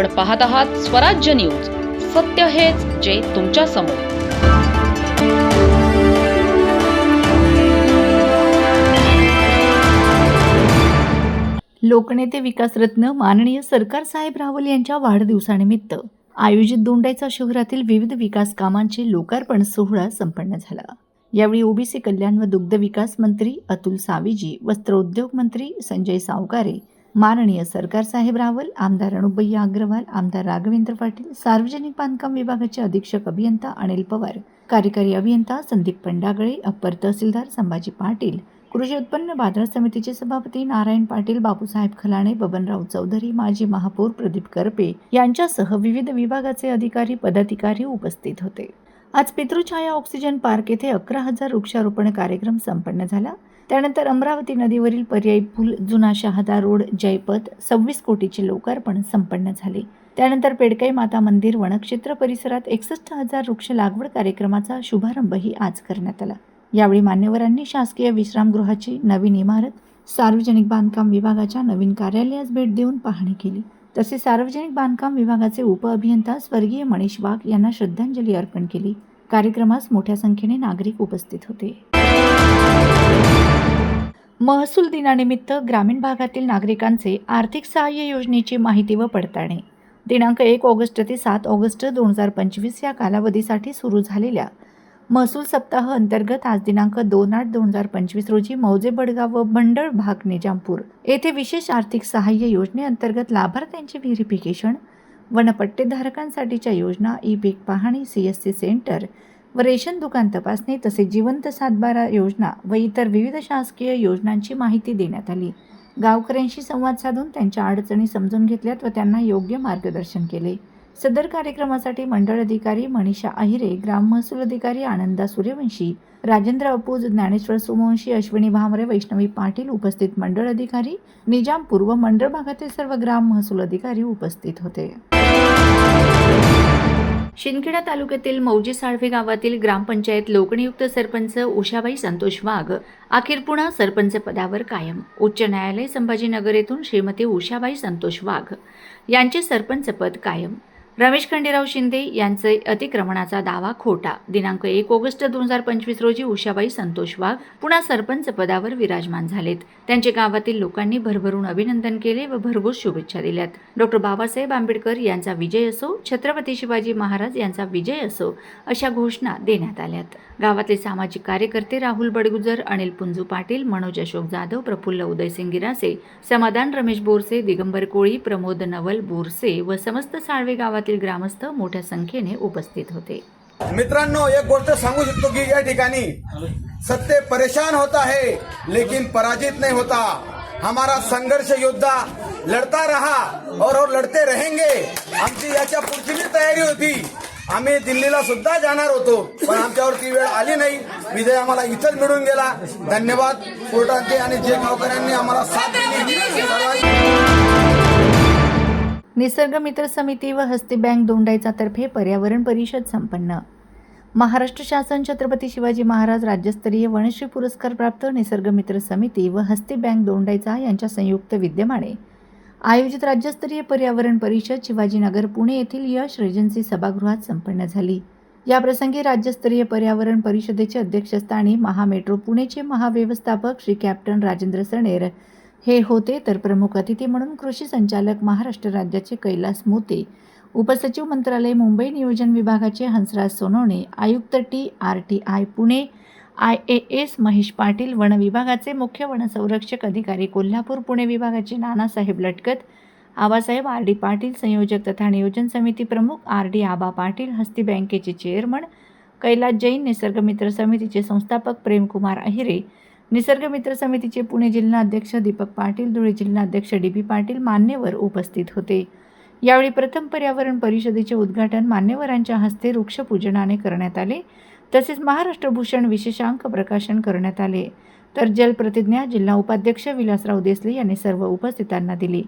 आपण पाहत आहात स्वराज्य न्यूज. सत्य हेच जे तुमच्यासमोर. लोकनेते विकासरत्न माननीय सरकार साहेब रावल यांच्या वाढदिवसानिमित्त आयोजित दोंडाईचा शहरातील विविध विकास कामांचे लोकार्पण सोहळा संपन्न झाला. यावेळी ओबीसी कल्याण व दुग्ध विकास मंत्री अतुल सावीजी वस्त्रोद्योग मंत्री संजय सावकारे माननीय सरकार साहेब रावल आमदार अनुपय्या अग्रवाल आमदार राघवेंद्र पाटील सार्वजनिक बांधकाम विभागाचे अधीक्षक अभियंता अनिल पवार कार्यकारी अभियंता संदीप पंडागळे अप्पर तहसीलदार संभाजी पाटील कृषी उत्पन्न बाजार समितीचे सभापती नारायण पाटील बापूसाहेब खलाणे बबनराव चौधरी माजी महापौर प्रदीप करपे यांच्यासह विविध विभागाचे अधिकारी पदाधिकारी उपस्थित होते. आज पितृछाया ऑक्सिजन पार्क येथे अकरा हजार वृक्षारोपण कार्यक्रम संपन्न झाला. त्यानंतर अमरावती नदीवरील पर्यायी पूल जुना शहादा रोड जयपथ सव्वीस कोटीचे लोकार्पण संपन्न झाले. त्यानंतर पेडकाई माता मंदिर वनक्षेत्र परिसरात एकसष्ट हजार वृक्ष लागवड कार्यक्रमाचा शुभारंभही आज करण्यात आला. यावेळी मान्यवरांनी शासकीय विश्रामगृहाची नवीन इमारत सार्वजनिक बांधकाम विभागाच्या नवीन कार्यालयास भेट देऊन पाहणी केली. तसेच सार्वजनिक बांधकाम विभागाचे उपअभियंता स्वर्गीय मनीष वाघ यांना श्रद्धांजली अर्पण केली. कार्यक्रमास मोठ्या संख्येने नागरिक उपस्थित होते. महसूल दिनानिमित्त ग्रामीण भागातील नागरिकांचे आर्थिक सहाय्य योजनेची माहिती व पडताळणी. दिनांक एक ऑगस्ट ते सात ऑगस्ट दोन हजार पंचवीस या कालावधीसाठी सुरू झालेल्या महसूल सप्ताह अंतर्गत आज दिनांक दोन आठ दोन हजार पंचवीस रोजी मौजे बडगाव व भंडळ भाग निजामपूर येथे विशेष आर्थिक सहाय्य योजनेअंतर्गत लाभार्थ्यांचे व्हेरिफिकेशन वनपट्टेधारकांसाठीच्या योजना ई पीक पाहणी सी एस सी सेंटर व रेशन दुकान तपासणी तसेच जिवंत सातबारा योजना व इतर विविध शासकीय योजनांची माहिती देण्यात आली. गावकऱ्यांशी संवाद साधून त्यांच्या अडचणी समजून घेतल्यात व त्यांना योग्य मार्गदर्शन केले. सदर कार्यक्रमासाठी मंडळ अधिकारी मनीषा अहिरे ग्राम महसूल अधिकारी आनंदा सूर्यवंशी राजेंद्र अपूज ज्ञानेश्वर सुमवंशी अश्विनी भामरे वैष्णवी पाटील उपस्थित मंडळ अधिकारी निजामपूर व मंडळ भागातील सर्व ग्राम महसूल अधिकारी उपस्थित होते. शिंदखेडा तालुक्यातील मौजी साळवे गावातील ग्रामपंचायत लोकनियुक्त सरपंच उषाबाई संतोष वाघ अखेर पुन्हा सरपंच पदावर कायम. उच्च न्यायालय संभाजीनगर येथून श्रीमती उषाबाई संतोष वाघ यांचे सरपंचपद कायम. रमेश खंडेराव शिंदे यांचे अतिक्रमणाचा दावा खोटा. दिनांक एक ऑगस्ट दोन हजार पंचवीस रोजी उषाबाई संतोष वाघ पुन्हा सरपंच पदावर विराजमान झालेत. त्यांचे गावातील लोकांनी भरभरून अभिनंदन केले व भरघोस शुभेच्छा दिल्यात. डॉक्टर बाबासाहेब आंबेडकर यांचा विजय असो छत्रपती शिवाजी महाराज यांचा विजय असो अशा घोषणा देण्यात आल्यात. गावातले सामाजिक कार्यकर्ते राहुल बडगुजर अनिल पुंजू पाटील मनोज अशोक जाधव प्रफुल्ल उदयसिंग गिरासे समाधान रमेश बोरसे दिगंबर कोळी प्रमोद नवल बोरसे व समस्त साळवे गावातील ग्रामस्थ मोठ्या संख्येने उपस्थित होते. मित्रांनो एक गोष्ट सांगू शकतो की या ठिकाणी सत्य परेशान होता है लेकिन पराजित नहीं होता. हमारा संघर्ष योद्धा लढता रहा और और लढते रहेंगे. आमची याच्या पुढची जी तयारी होती आम्ही दिल्लीला सुद्धा जाणार होतो पण आमच्यावर ती वेळ आली नाही. विजय आम्हाला इथंच मिळून गेला. धन्यवाद. कोर्टाचे आणि जे गावकऱ्यांनी आम्हाला साथ दिली. निसर्ग मित्र समिती व हस्ती बँक दोंडाईचातर्फे पर्यावरण परिषद संपन्न. महाराष्ट्र शासन छत्रपती शिवाजी महाराज राज्यस्तरीय वनश्री पुरस्कार प्राप्त निसर्ग मित्र समिती व हस्ती बँक दोंडाईचा यांच्या संयुक्त विद्यमाने. आयोजित राज्यस्तरीय पर्यावरण परिषद शिवाजीनगर पुणे येथील यश रेजन्सी सभागृहात संपन्न झाली. याप्रसंगी राज्यस्तरीय पर्यावरण परिषदेचे अध्यक्षस्थानी महामेट्रो पुणेचे महाव्यवस्थापक श्री कॅप्टन राजेंद्र सणेर हे होते तर प्रमुख अतिथी म्हणून कृषी संचालक महाराष्ट्र राज्याचे कैलास मोते उपसचिव मंत्रालय मुंबई नियोजन विभागाचे हंसराज सोनवणे आयुक्त T R T I Pune I A S Mahesh Patil one विभागाचे मुख्य वनसंरक्षक अधिकारी कोल्हापूर पुणे विभागाचे नानासाहेब लटकत आबासाहेब आर डी पाटील संयोजक तथा नियोजन समिती प्रमुख आर डी आबा पाटील हस्ती बँकेचे चेअरमन कैलास जैन निसर्गमित्र समितीचे संस्थापक प्रेमकुमार अहिरे निसर्ग मित्र समितीचे पुणे जिल्हा अध्यक्ष दीपक पाटील धुळे जिल्हा अध्यक्ष डी पी पाटील मान्यवर उपस्थित होते. यावेळी प्रथम पर्यावरण परिषदेचे उद्घाटन मान्यवरांच्या हस्ते वृक्षपूजनाने करण्यात आले. तसेच महाराष्ट्र भूषण विशेषांक प्रकाशन करण्यात आले. तर जलप्रतिज्ञा जिल्हा उपाध्यक्ष विलासराव देसले यांनी सर्व उपस्थितांना दिली.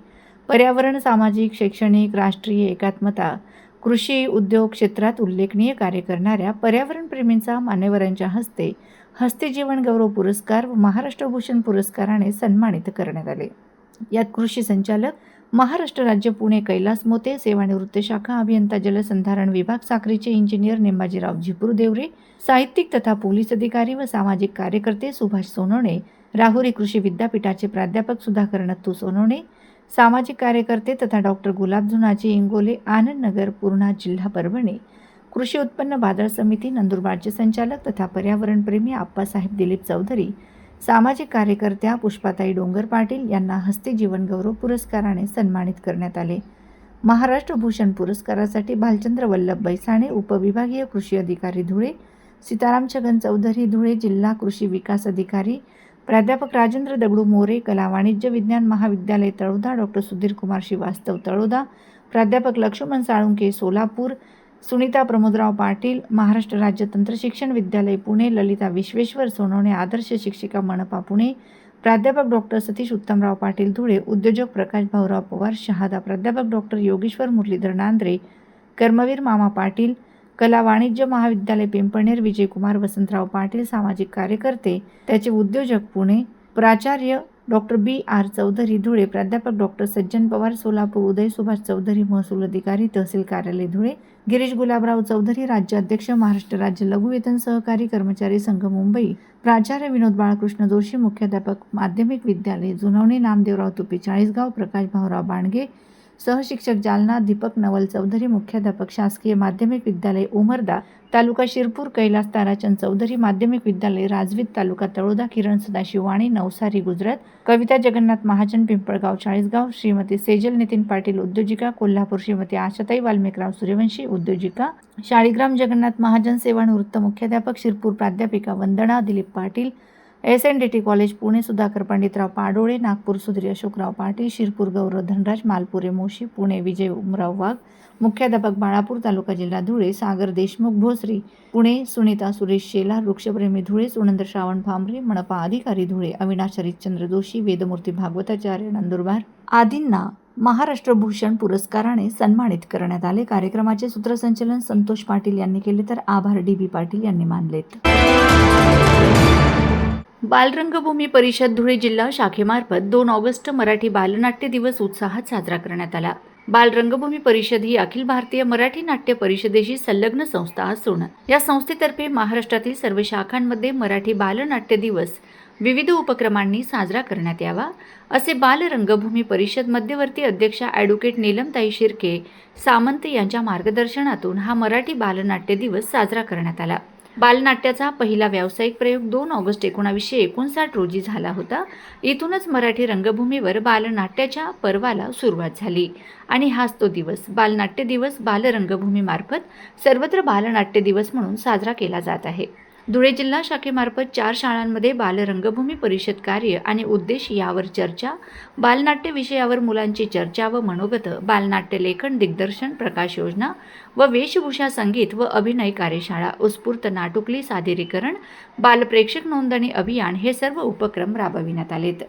पर्यावरण सामाजिक शैक्षणिक राष्ट्रीय एकात्मता कृषी उद्योग क्षेत्रात उल्लेखनीय कार्य करणाऱ्या पर्यावरणप्रेमींचा मान्यवरांच्या हस्ते हस्ते जीवन गौरव पुरस्कार व महाराष्ट्र भूषण पुरस्काराने सन्मानित करण्यात आले. यात कृषी संचालक महाराष्ट्र राज्य पुणे कैलास मोते सेवानिवृत्त शाखा अभियंता जलसंधारण विभाग साखरीचे इंजिनियर नेमाजीराव झिपूर देवरे साहित्यिक तथा पोलीस अधिकारी व सामाजिक कार्यकर्ते सुभाष सोनवणे राहुरी कृषी विद्यापीठाचे प्राध्यापक सुधाकर नत्तू सोनवणे सामाजिक कार्यकर्ते तथा डॉक्टर गुलाबजुनाजी इंगोले आनंदनगर पूर्णा जिल्हा परभणी कृषी उत्पन्न बाजार समिती नंदुरबारचे संचालक तथा पर्यावरणप्रेमी आप्पासाहेब दिलीप चौधरी सामाजिक कार्यकर्त्या पुष्पाताई डोंगर पाटील यांना हस्ते जीवनगौरव पुरस्काराने सन्मानित करण्यात आले. महाराष्ट्र भूषण पुरस्कारासाठी भालचंद्र वल्लभ बैसाणे उपविभागीय कृषी अधिकारी धुळे सीताराम छगन चौधरी धुळे जिल्हा कृषी विकास अधिकारी प्राध्यापक राजेंद्र दगडू मोरे कला वाणिज्य विज्ञान महाविद्यालय तळोदा डॉक्टर सुधीर कुमार श्रीवास्तव तळोदा प्राध्यापक लक्ष्मण साळुंके सोलापूर सुनीता प्रमोदराव पाटील महाराष्ट्र राज्य तंत्रशिक्षण विद्यालय पुणे ललिता विश्वेश्वर सोनवणे आदर्श शिक्षिका मनपा पुणे प्राध्यापक डॉक्टर सतीश उत्तमराव पाटील धुळे उद्योजक प्रकाश भाऊराव पवार शहादा प्राध्यापक डॉक्टर योगेश्वर मुरलीधर नांद्रे कर्मवीर मामा पाटील कला वाणिज्य महाविद्यालय पिंपळनेर विजयकुमार वसंतराव पाटील सामाजिक कार्यकर्ते त्याचे उद्योजक पुणे प्राचार्य doctor B R Chaudhari Dhule प्राध्यापक डॉक्टर सज्जन पवार सोलापूर उदय सुभाष चौधरी महसूल अधिकारी तहसील कार्यालय धुळे गिरीश गुलाबराव चौधरी राज्याध्यक्ष महाराष्ट्र राज्य लघुवेतन सहकारी कर्मचारी संघ मुंबई प्राचार्य विनोद बाळकृष्ण जोशी मुख्याध्यापक माध्यमिक विद्यालय जुनवणे नामदेवराव तुपे चाळीसगाव प्रकाश भाऊराव बाणगे सहशिक्षक जालना दीपक नवल चौधरी मुख्याध्यापक शासकीय माध्यमिक विद्यालय उमरदा तालुका शिरपूर कैलास ताराचंद चौधरी माध्यमिक विद्यालय राजवीत तालुका तळोदा किरण सदाशिव वाणी नवसारी गुजरात कविता जगन्नाथ महाजन पिंपळगाव चाळीसगाव श्रीमती सेजल नितीन पाटील उद्योजिका कोल्हापूर श्रीमती आशाताई वाल्मिकराव सूर्यवंशी उद्योजिका शाळीग्राम जगन्नाथ महाजन सेवानिवृत्त मुख्याध्यापक शिरपूर प्राध्यापिका Vandana Dilip Patil S N D T college Pune Sudhakar Panditrao Padole Nagpur Sudhir Ashokrao Patil Shirpur Gaurav Dhanraj Malpure Moshi Pune Vijay Umrao Wagh मुख्याध्यापक बाळापूर तालुका जिल्हा धुळे सागर देशमुख भोसरी पुणे सुनीता सुरेश शेला वृक्षप्रेमी धुळे सुनंद श्रावण भांबरे मनपा अधिकारी धुळे अविनाश हरिश्चंद्र जोशी वेदमूर्ती भागवताचार्य नंदुरबार आदींना महाराष्ट्र भूषण पुरस्काराने सन्मानित करण्यात आले. कार्यक्रमाचे सूत्रसंचलन संतोष पाटील यांनी केले तर आभार डी बी पाटील यांनी मानलेत. बालरंगभूमी परिषद धुळे जिल्हा शाखेमार्फत दोन ऑगस्ट मराठी बालनाट्य दिवस उत्साहात साजरा करण्यात आला. बालरंगभूमी परिषद ही अखिल भारतीय मराठी नाट्य परिषदेशी संलग्न संस्था असून या संस्थेतर्फे महाराष्ट्रातील सर्व शाखांमध्ये मराठी बालनाट्य दिवस विविध उपक्रमांनी साजरा करण्यात यावा असे बालरंगभूमी परिषद मध्यवर्ती अध्यक्षा ॲडव्होकेट नीलमताई शिर्के सामंत यांच्या मार्गदर्शनातून हा मराठी बालनाट्य दिवस साजरा करण्यात आला. बालनाट्याचा पहिला व्यावसायिक प्रयोग दोन ऑगस्ट एकोणावीसशे एकोणसाठ रोजी झाला होता. इथूनच मराठी रंगभूमीवर बालनाट्याच्या पर्वाला सुरुवात झाली. आणि हाच तो दिवस. बालनाट्य दिवस बालरंगभूमीमार्फत सर्वत्र बालनाट्य दिवस म्हणून साजरा केला जात आहे. धुळे जिल्हा शाखेमार्फत चार शाळांमध्ये बालरंगभूमी परिषद कार्य आणि उद्देश यावर चर्चा बालनाट्य विषयावर मुलांची चर्चा व मनोगत बालनाट्य लेखन दिग्दर्शन प्रकाश योजना व वेशभूषा संगीत व अभिनय कार्यशाळा उत्स्फूर्त नाटुकली सादरीकरण बालप्रेक्षक नोंदणी अभियान हे सर्व उपक्रम राबविण्यात आलेत.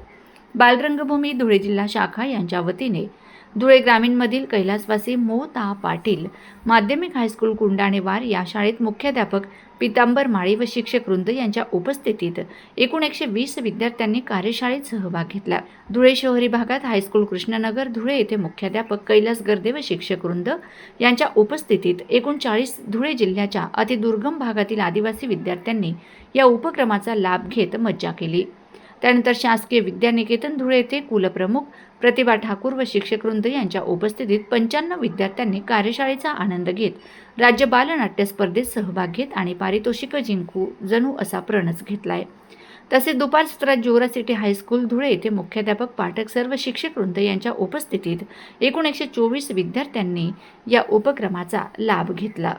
बालरंगभूमी धुळे जिल्हा शाखा यांच्या वतीने धुळे ग्रामीणमधील कैलासवासी मोता पाटील माध्यमिक हायस्कूल कुंडाणेवार या शाळेत मुख्याध्यापक पितांबर माळी व शिक्षक वृंद यांच्या उपस्थितीत एकूण एकशे वीस विद्यार्थ्यांनी कार्यशाळेत सहभाग घेतला. धुळे शहरी भागात हायस्कूल कृष्णनगर धुळे येथे मुख्याध्यापक कैलास गर्दे व शिक्षक वृंद यांच्या उपस्थितीत एकूण चाळीस धुळे जिल्ह्याच्या अतिदुर्गम भागातील आदिवासी विद्यार्थ्यांनी या उपक्रमाचा लाभ घेत मज्जा केली. त्यानंतर शासकीय विद्यानिकेतन धुळे येथे कुलप्रमुख प्रतिभा ठाकूर व शिक्षकवृंद यांच्या उपस्थितीत पंच्याण्णव विद्यार्थ्यांनी कार्यशाळेचा आनंद घेत राज्य बालनाट्य स्पर्धेत सहभाग घेत आणि पारितोषिक जिंकू जणू असा प्रणच घेतला आहे तसेच दुपार सत्रात जोरा सिटी हायस्कूल धुळे येथे मुख्याध्यापक पाठक सर्व शिक्षक वृंद यांच्या उपस्थितीत एकूण एकशे चोवीस विद्यार्थ्यांनी या उपक्रमाचा लाभ घेतला.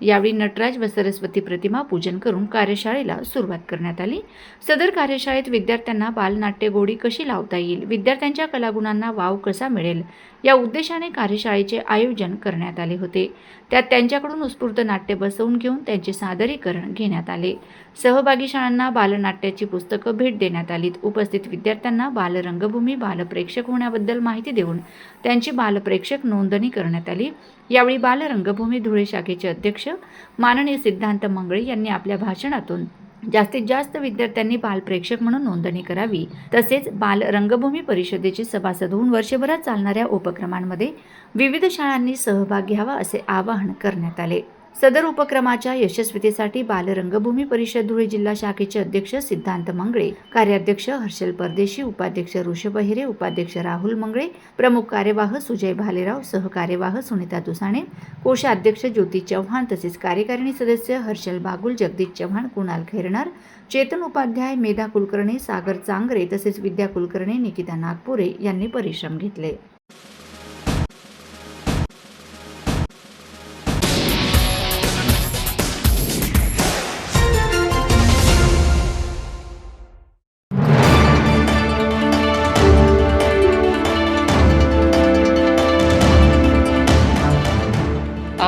यावेळी नटराज व सरस्वती प्रतिमा पूजन करून कार्यशाळेला सुरुवात करण्यात आली. सदर कार्यशाळेत विद्यार्थ्यांना बालनाट्य गोडी कशी लावता येईल? विद्यार्थ्यांच्या कलागुणांना वाव कसा मिळेल? या उद्देशाने कार्यशाळेचे आयोजन करण्यात आले होते. त्यात त्यांच्याकडून उत्स्फूर्त नाट्य बसवून घेऊन त्यांचे सादरीकरण घेण्यात आले. सहभागी शाळांना बालनाट्याची पुस्तकं भेट देण्यात आलीत. उपस्थित विद्यार्थ्यांना बालरंगभूमी बालप्रेक्षक होण्याबद्दल माहिती देऊन त्यांची बालप्रेक्षक नोंदणी करण्यात आली. यावेळी बालरंगभूमी धुळे शाखेचे अध्यक्ष माननीय सिद्धांत मंगळे यांनी आपल्या भाषणातून जास्तीत जास्त विद्यार्थ्यांनी बालप्रेक्षक म्हणून नोंदणी करावी. तसेच बाल रंगभूमी परिषदेचे सभासद होऊन वर्षभरात चालणाऱ्या उपक्रमांमध्ये विविध शाळांनी सहभाग घ्यावा असे आवाहन करण्यात आले. सदर उपक्रमाच्या यशस्वीतेसाठी बालरंगभूमी परिषद धुळे जिल्हा शाखेचे अध्यक्ष सिद्धांत मंगळे कार्याध्यक्ष हर्षल परदेशी उपाध्यक्ष ऋषभ हिरे उपाध्यक्ष राहुल मंगळे प्रमुख कार्यवाह सुजय भालेराव सहकार्यवाह सुनीता दुसाणे कोषाध्यक्ष ज्योती चव्हाण तसेच कार्यकारिणी सदस्य हर्षल बागुल जगदीश चव्हाण कुणाल खैरनार चेतन उपाध्याय मेधा कुलकर्णी सागर चांगरे तसेच विद्या कुलकर्णी निकिता नागपुरे यांनी परिश्रम घेतले.